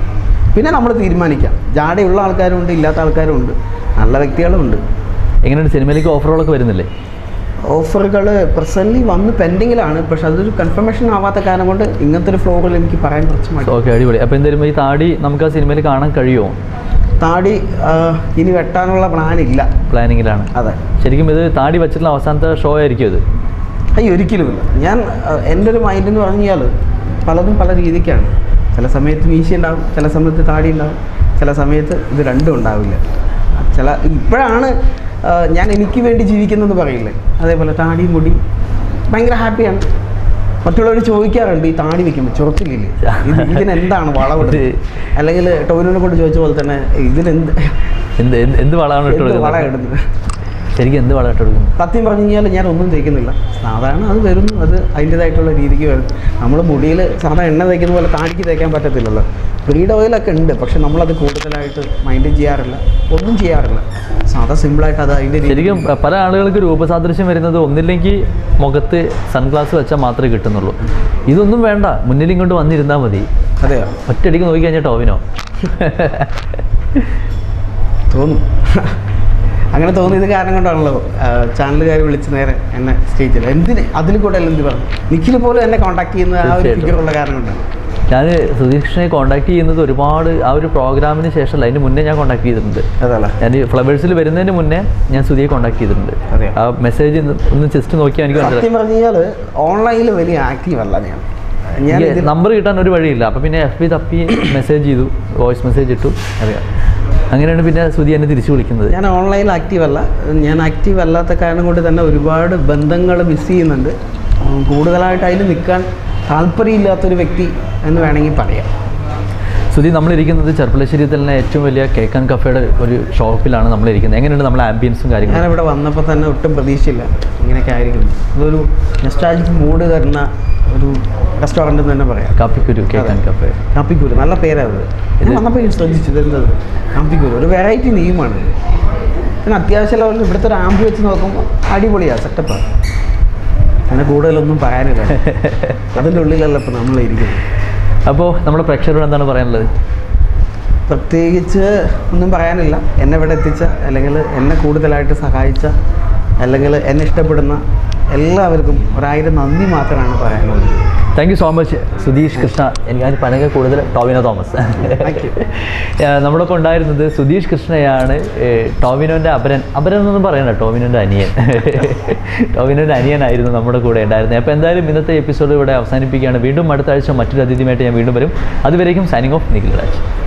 പിന്നെ നമ്മൾ തീരുമാനിക്കാം ജാടയുള്ള ആൾക്കാരും ഉണ്ട് ഇല്ലാത്ത ആൾക്കാരും ഉണ്ട് നല്ല വ്യക്തികളും ഉണ്ട് എങ്ങനെയുണ്ട്? സിനിമയിലേക്ക് ഓഫറുകളൊക്കെ വരുന്നില്ലേ? ഓഫറുകൾ പ്രസന്റ്ലി വന്ന് പെൻഡിങ്ങിലാണ്. പക്ഷെ അതൊരു കൺഫർമേഷൻ ആവാത്ത കാരണം കൊണ്ട് ഇങ്ങനത്തെ ഒരു ഫ്ലോറിൽ എനിക്ക് പറയാൻ കുറച്ച് ഓക്കെ അടിപൊളി. അപ്പോൾ എന്തായാലും ഈ താടി നമുക്ക് ആ സിനിമയിൽ കാണാൻ കഴിയുമോ? താടി ഇനി വെട്ടാനുള്ള പ്ലാൻ ഇല്ല പ്ലാനിങ്ങിലാണ്. അതെ. ശരിക്കും ഇത് താടി വെച്ചിട്ടുള്ള അവസാനത്തെ ഷോ ആയിരിക്കും ഇത്. അയ്യോ ഒരിക്കലും ഇല്ല. ഞാൻ എന്റെ ഒരു മൈൻഡ് എന്ന് പറഞ്ഞാൽ പലതും പല രീതിക്കാണ്. ചില സമയത്ത് മീശ ഉണ്ടാവും ചില സമയത്ത് താടി ഉണ്ടാവും ചില സമയത്ത് ഇത് രണ്ടും ഉണ്ടാവില്ല. ചില ഇപ്പോഴാണ് ഞാൻ എനിക്ക് വേണ്ടി ജീവിക്കുന്നതെന്ന് പറയില്ലേ? അതേപോലെ താടി മുടി ഭയങ്കര ഹാപ്പിയാണ് മറ്റുള്ളവർ ചോദിക്കാറുണ്ട് ഈ താടി വെക്കുമ്പോൾ ചുറച്ചില്ലേ ഇത് ഇതിന് എന്താണ് വളവിടുന്നത് അല്ലെങ്കിൽ ടോവിനോനെ കൊണ്ട് ചോദിച്ച പോലെ തന്നെ ഇതിനെന്ത് എന്ത് എന്ത് വളമാണ് ഇട്ട് ശരിക്കും എന്ത് വളം ഇട്ട് കൊടുക്കുന്നു സത്യം പറഞ്ഞു കഴിഞ്ഞാൽ ഞാൻ ഒന്നും തേക്കുന്നില്ല. സാധാരണ അത് വരുന്നു അത് അതിന്റെതായിട്ടുള്ള രീതിക്ക് വരും. നമ്മൾ മുടിയിൽ സാധാരണ എണ്ണ തേക്കുന്ന പോലെ താടിക്ക് തേക്കാൻ പറ്റത്തില്ലല്ലോ. ബ്രീഡ് ഓയിലൊക്കെ ഉണ്ട് പക്ഷെ നമ്മളത് കൂടുതലായിട്ട് മൈൻഡ് ചെയ്യാറില്ല ഒന്നും ചെയ്യാറില്ല. സാധാ സിമ്പിളായിട്ട് അത് അതിന്റെ ശരിക്കും പല ആളുകൾക്ക് രൂപസാദൃശ്യം വരുന്നത് ഒന്നില്ലെങ്കിൽ മുഖത്ത് സൺഗ്ലാസ് വെച്ചാൽ മാത്രമേ കിട്ടുന്നുള്ളൂ. ഇതൊന്നും വേണ്ട മുന്നിൽ ഇങ്ങോട്ട് വന്നിരുന്നാൽ മതി. അതെയോ? ഒറ്റയടിക്ക് നോക്കി കഴിഞ്ഞാൽ ടോവിനോ? തോന്നും. അങ്ങനെ തോന്നിയത് കാരണം കൊണ്ടാണല്ലോ ചാനലുകാർ വിളിച്ച് നേരെ എന്നെ സ്റ്റേജിൽ എന്തിന്? അതിൽ കൂടെ എന്ത് പറഞ്ഞു. നിഖിൽ പോലും എന്നെ കോൺടാക്ട് ചെയ്യുന്ന ആ ഒരു ഫിഗർ ഫിഗറുള്ള കാരണം കൊണ്ടാണ്. ഞാൻ സുധീഷിനെ കോൺടാക്ട് ചെയ്യുന്നത് ഒരുപാട് ആ ഒരു പ്രോഗ്രാമിന് ശേഷമല്ല. അതിന് മുന്നേ ഞാൻ കോൺടാക്ട് ചെയ്തിട്ടുണ്ട്. അതല്ല ഞാൻ ഫ്ലവേഴ്സിൽ വരുന്നതിന് മുന്നേ ഞാൻ സുധിയെ കോൺടാക്ട് ചെയ്തിട്ടുണ്ട്? ആ മെസ്സേജ് ഒന്ന് ജസ്റ്റ് നോക്കിയാൽ എനിക്ക് സത്യം പറഞ്ഞാൽ ഓൺലൈനിൽ വലിയ ആക്റ്റീവ് അല്ല ഞാൻ. ഞാൻ നമ്പർ കിട്ടാൻ ഒരു വഴിയില്ല. അപ്പം പിന്നെ എഫ് ബി തപ്പി മെസ്സേജ് ചെയ്തു വോയിസ് മെസ്സേജ് ഇട്ടു. അറിയാം അങ്ങനെയാണ് പിന്നെ സുധി എന്നെ തിരിച്ചു വിളിക്കുന്നത്. ഞാൻ ഓൺലൈനിൽ ആക്റ്റീവ് അല്ല ഞാൻ ആക്റ്റീവ് അല്ലാത്ത കാരണം കൊണ്ട് തന്നെ ഒരുപാട് ബന്ധങ്ങൾ മിസ് ചെയ്യുന്നുണ്ട്. കൂടുതലായിട്ട് അതിൽ നിൽക്കാൻ താല്പര്യമില്ലാത്തൊരു വ്യക്തി എന്ന് വേണമെങ്കിൽ പറയാം. സുധി നമ്മളിരിക്കുന്നത് ചെറുപ്പളശ്ശേരി തന്നെ ഏറ്റവും വലിയ കേക്ക് ആൻഡ് കഫേയുടെ ഒരു ഷോപ്പിലാണ് നമ്മളിരിക്കുന്നത്. എങ്ങനെയുണ്ട് നമ്മളെ ആംബിയൻസും കാര്യങ്ങളും? ഞാൻ ഇവിടെ വന്നപ്പോൾ തന്നെ ഒട്ടും പ്രതീക്ഷയില്ല ഇങ്ങനെയൊക്കെ ആയിരിക്കും. ഇതൊരു നെസ്റ്റാജിക് മൂഡ് തരുന്ന ഒരു റെസ്റ്റോറന്റ് എന്ന് തന്നെ പറയാം. Kappikkuru cake and cafe Kappikkuru നല്ല പേരാണ് അത് ഇത്- വന്നപ്പോൾ ശ്രദ്ധിച്ചത് എന്തത് കാപ്പിക്കുരു ഒരു വെറൈറ്റി നെയിമാണ് പിന്നെ അത്യാവശ്യം ലെവലിൽ ഇവിടുത്തെ ഒരു ആംബി വെച്ച് നോക്കുമ്പോൾ അടിപൊളിയാണ് സെറ്റപ്പാണ് അങ്ങനെ കൂടുതലൊന്നും പറയാനില്ല. അതിന്റെ ഉള്ളിലല്ല ഇപ്പം നമ്മളിരിക്കുന്നത്. അപ്പോൾ നമ്മുടെ പ്രേക്ഷകരോട് എന്താണ് പറയാനുള്ളത്? പ്രത്യേകിച്ച് ഒന്നും പറയാനില്ല. എന്നെ ഇവിടെ എത്തിച്ച അല്ലെങ്കിൽ എന്നെ കൂടുതലായിട്ട് സഹായിച്ച അല്ലെങ്കിൽ എന്നെ ഇഷ്ടപ്പെടുന്ന എല്ലാവർക്കും ഒരായിരം നന്ദി മാത്രമാണ് പറയാനുള്ളത്. Thank you so much Sudheesh Krishna. എനിക്ക് പണക കൂടുതൽ ടോവിനോ തോമസ്. Thank you. ഏഹ് നമ്മളൊപ്പം ഉണ്ടായിരുന്നത് സുധീഷ് കൃഷ്ണയാണ്. ടോവിനോന്റെ അപരൻ. അപരൻ എന്നൊന്നും പറയണ്ട ടോവിനോന്റെ അനിയൻ. ടോവിനോന്റെ അനിയനായിരുന്നു നമ്മുടെ കൂടെ ഉണ്ടായിരുന്നത്. അപ്പോൾ എന്തായാലും ഇന്നത്തെ എപ്പിസോഡ് ഇവിടെ അവസാനിപ്പിക്കുകയാണ്. വീണ്ടും അടുത്ത ആഴ്ച മറ്റൊരു അതിഥിയുമായിട്ട് ഞാൻ വീണ്ടും വരും. അതുവരേക്കും സൈനിങ് ഓഫ് നിഖിൽ രാജ്